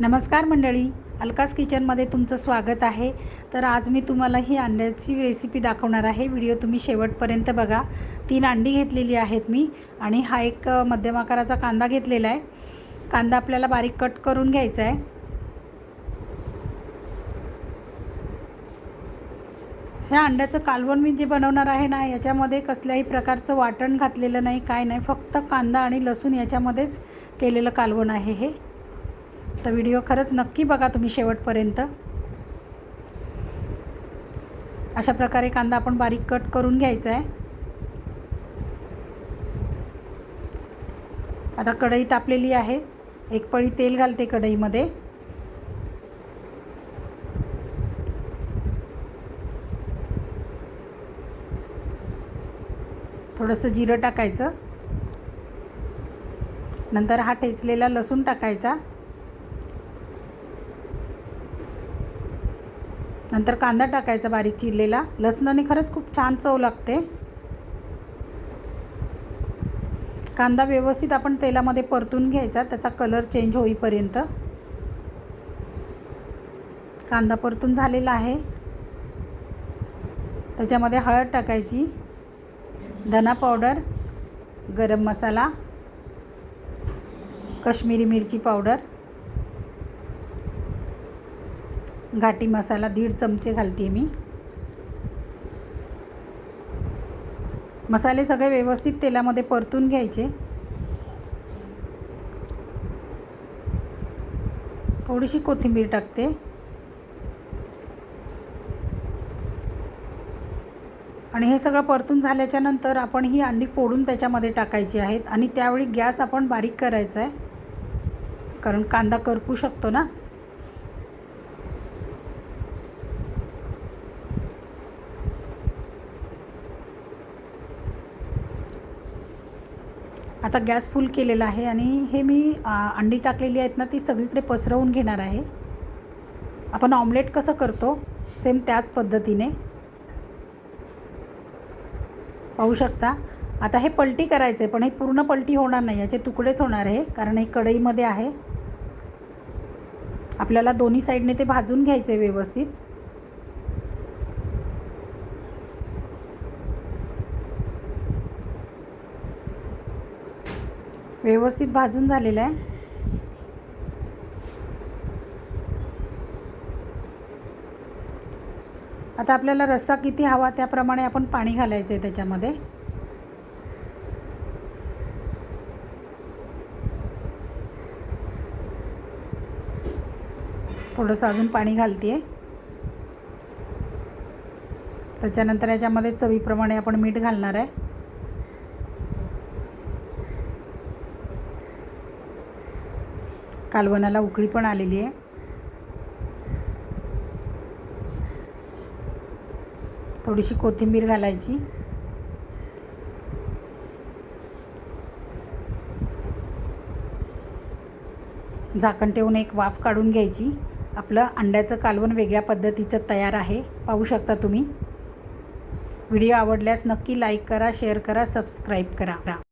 नमस्कार मंडळी अलकास किचनमध्ये तुमचं स्वागत आहे. तर आज मी तुम्हाला ही अंड्याची रेसिपी दाखवणार आहे. व्हिडिओ तुम्ही शेवटपर्यंत बघा. तीन अंडी घेतलेली आहेत मी आणि हा एक मध्यम आकाराचा कांदा घेतलेला आहे. कांदा आपल्याला बारीक कट करून घ्यायचा आहे. ह्या अंड्याचं कालवण मी जे बनवणार आहे ना याच्यामध्ये कसल्याही प्रकारचं वाटण घातलेलं नाही काय नाही. फक्त कांदा आणि लसूण याच्यामध्येच केलेलं कालवण आहे हे. तर व्हिडिओ खरंच नक्की बघा तुम्ही शेवटपर्यंत. अशा प्रकारे कांदा आपण बारीक कट करून घ्यायचा आहे आता कढई तापलेली आहे. एक पळी तेल घालते कढईमध्ये. थोडंसं जिरं टाकायचं. नंतर हा ठेचलेला लसूण टाकायचा. नंतर कांदा टाकायचा बारीक चिरलेला. लसणाने खरंच खूप छान चव लागते. कांदा व्यवस्थित आपण तेलामध्ये परतून घ्यायचा. त्याचा कलर चेंज होईपर्यंत. कांदा परतून झालेला आहे. त्याच्यामध्ये हळद टाकायची. धना पावडर गरम मसाला कश्मीरी मिरची पावडर. घाटी मसाला दीड चमचे घालते मी. मसाले सगळे व्यवस्थित तेलामध्ये परतून घ्यायचे. थोडीशी कोथिंबीर टाकते. आणि हे सगळं परतून झाल्याच्यानंतर आपण ही अंडी फोडून त्याच्यामध्ये टाकायची आहेत. आणि त्यावेळी गॅस आपण बारीक करायचा आहे. कारण कांदा करपू शकतो ना? आता गॅस फुल केलेला आहे आणि हे मी अंडी टाकलेली आहेत ना ती सगळीकडे पसरवून घेणार आहे. आपण ऑमलेट कसं करतो सेम त्याच पद्धतीने. पाहू शकता? आता हे पलटी करायचं आहे पण हे पूर्ण पलटी होणार नाही याचे तुकडेच होणार आहे कारण हे कढईमध्ये आहे. आपल्याला दोन्ही साईडने ते भाजून घ्यायचे व्यवस्थित. व्यवस्थित भाजून झालेलं आहे. आता आपल्याला रस्सा किती हवा त्याप्रमाणे आपण पाणी घालायचं आहे त्याच्यामध्ये. थोडंसं अजून पाणी घालते आहे त्याच्यानंतर याच्यामध्ये चवीप्रमाणे आपण मीठ घालणार आहे. कालवनाला उकळी पण आलेली आहे. थोडीशी कोथिंबीर घालायची. झाकण ठेवून एक वाफ काढून घ्यायची. आपलं अंड्याचं कालवण वेगळ्या पद्धतीचं तयार आहे. पाहू शकता तुम्ही. व्हिडिओ आवडल्यास नक्की लाईक करा शेअर करा सबस्क्राईब करा.